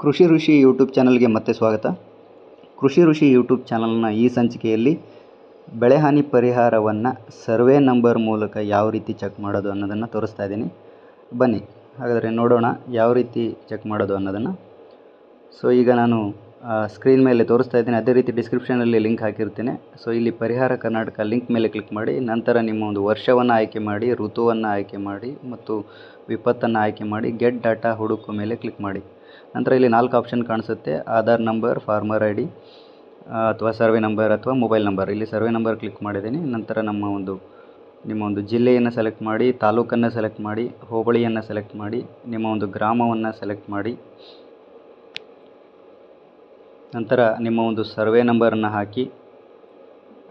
ಕೃಷಿ ಋಷಿ ಯೂಟ್ಯೂಬ್ ಚಾನಲ್ಗೆ ಮತ್ತೆ ಸ್ವಾಗತ. ಕೃಷಿ ಋಷಿ ಯೂಟ್ಯೂಬ್ ಚಾನಲ್ನ ಈ ಸಂಚಿಕೆಯಲ್ಲಿ ಬೆಳೆಹಾನಿ ಪರಿಹಾರವನ್ನು ಸರ್ವೆ ನಂಬರ್ ಮೂಲಕ ಯಾವ ರೀತಿ ಚೆಕ್ ಮಾಡೋದು ಅನ್ನೋದನ್ನು ತೋರಿಸ್ತಾ ಇದ್ದೀನಿ. ಬನ್ನಿ, ಹಾಗಾದರೆ ನೋಡೋಣ ಯಾವ ರೀತಿ ಚೆಕ್ ಮಾಡೋದು ಅನ್ನೋದನ್ನು. ಸೊ ಈಗ ನಾನು ಸ್ಕ್ರೀನ್ ಮೇಲೆ ತೋರಿಸ್ತಾ ಇದ್ದೀನಿ. ಅದೇ ರೀತಿ ಡಿಸ್ಕ್ರಿಪ್ಷನಲ್ಲಿ ಲಿಂಕ್ ಹಾಕಿರ್ತೀನಿ. ಸೊ ಇಲ್ಲಿ ಪರಿಹಾರ ಕರ್ನಾಟಕ ಲಿಂಕ್ ಮೇಲೆ ಕ್ಲಿಕ್ ಮಾಡಿ, ನಂತರ ನಿಮ್ಮ ಒಂದು ವರ್ಷವನ್ನು ಆಯ್ಕೆ ಮಾಡಿ, ಋತುವನ್ನು ಆಯ್ಕೆ ಮಾಡಿ, ಮತ್ತು ವಿಪತ್ತನ್ನು ಆಯ್ಕೆ ಮಾಡಿ ಗೆಟ್ ಡಾಟಾ ಹುಡುಕು ಮೇಲೆ ಕ್ಲಿಕ್ ಮಾಡಿ. ನಂತರ ಇಲ್ಲಿ ನಾಲ್ಕು ಆಪ್ಷನ್ ಕಾಣಿಸುತ್ತೆ. Aadhaar number farmer I D ಅಥವಾ ಸರ್ವೆ ನಂಬರ್ ಅಥವಾ ಮೊಬೈಲ್ ನಂಬರ್ ಇಲ್ಲಿ ಸರ್ವೆ ನಂಬರ್ ಕ್ಲಿಕ್ ಮಾಡಿದ್ದೀನಿ. ನಂತರ ನಮ್ಮ ಒಂದು, ನಿಮ್ಮ ಒಂದು ಜಿಲ್ಲೆಯನ್ನು ಸೆಲೆಕ್ಟ್ ಮಾಡಿ, ತಾಲೂಕನ್ನು ಸೆಲೆಕ್ಟ್ ಮಾಡಿ, ಹೋಬಳಿಯನ್ನು ಸೆಲೆಕ್ಟ್ ಮಾಡಿ, ನಿಮ್ಮ ಒಂದು ಗ್ರಾಮವನ್ನು ಸೆಲೆಕ್ಟ್ ಮಾಡಿ. ನಂತರ ನಿಮ್ಮ ಒಂದು ಸರ್ವೆ ನಂಬರನ್ನು ಹಾಕಿ,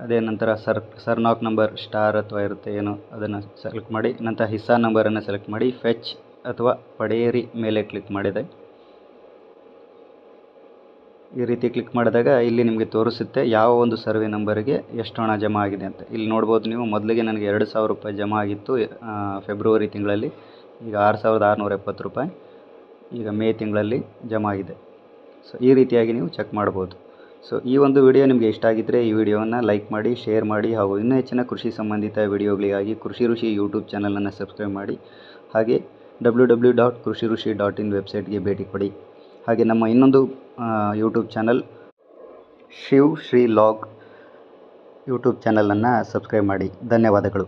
ಅದೇ ನಂತರ ಸರ್ ಸರ್ನಾಕ್ ನಂಬರ್ ಸ್ಟಾರ್ ಅಥವಾ ಇರುತ್ತೆ ಏನೋ ಅದನ್ನು ಸೆಲೆಕ್ಟ್ ಮಾಡಿ, ನಂತರ ಹಿಸ್ಸಾ ನಂಬರನ್ನು ಸೆಲೆಕ್ಟ್ ಮಾಡಿ ಫೆಚ್ ಅಥವಾ ಪಡೆಯಿರಿ ಮೇಲೆ ಕ್ಲಿಕ್ ಮಾಡಿದೆ. ಈ ರೀತಿ ಕ್ಲಿಕ್ ಮಾಡಿದಾಗ ಇಲ್ಲಿ ನಿಮಗೆ ತೋರಿಸುತ್ತೆ ಯಾವ ಒಂದು ಸರ್ವೆ ನಂಬರಿಗೆ ಎಷ್ಟು ಹಣ ಜಮಾ ಆಗಿದೆ ಅಂತ. ಇಲ್ಲಿ ನೋಡ್ಬೋದು ನೀವು ಮೊದಲಿಗೆ ನನಗೆ ಎರಡು ಸಾವಿರ ರೂಪಾಯಿ ಜಮಾ ಆಗಿತ್ತು ಫೆಬ್ರವರಿ ತಿಂಗಳಲ್ಲಿ. ಈಗ ಆರು ಸಾವಿರದ ಆರುನೂರ ಎಪ್ಪತ್ತು ರೂಪಾಯಿ. ಈಗ ಮೇ ತಿಂಗಳಲ್ಲಿ ಜಮಾ ಆಗಿದೆ. ಸೊ ಈ ರೀತಿಯಾಗಿ ನೀವು ಚೆಕ್ ಮಾಡ್ಬೋದು. ಸೊ ಈ ಒಂದು ವಿಡಿಯೋ ನಿಮಗೆ ಇಷ್ಟ ಆಗಿದ್ದರೆ ಈ ವಿಡಿಯೋವನ್ನು ಲೈಕ್ ಮಾಡಿ ಶೇರ್ ಮಾಡಿ ಹಾಗೂ ಇನ್ನೂ ಹೆಚ್ಚಿನ ಕೃಷಿ ಸಂಬಂಧಿತ ವಿಡಿಯೋಗಳಿಗಾಗಿ ಕೃಷಿ ಋಷಿ ಯೂಟ್ಯೂಬ್ ಚಾನಲನ್ನು ಸಬ್ಸ್ಕ್ರೈಬ್ ಮಾಡಿ. ಹಾಗೆ ಡಬ್ಲ್ಯೂ ಡಬ್ಲ್ಯೂ ಡಾಟ್ ಕೃಷಿ ಋಷಿ ಡಾಟ್ ಇನ್ ವೆಬ್ಸೈಟ್ಗೆ ಭೇಟಿ ಕೊಡಿ. ಹಾಗೆ ನಮ್ಮ ಇನ್ನೊಂದು YouTube channel Shiv Shri log YouTube ಚಾನಲನ್ನು ಸಬ್ಸ್ಕ್ರೈಬ್ ಮಾಡಿ. ಧನ್ಯವಾದಗಳು.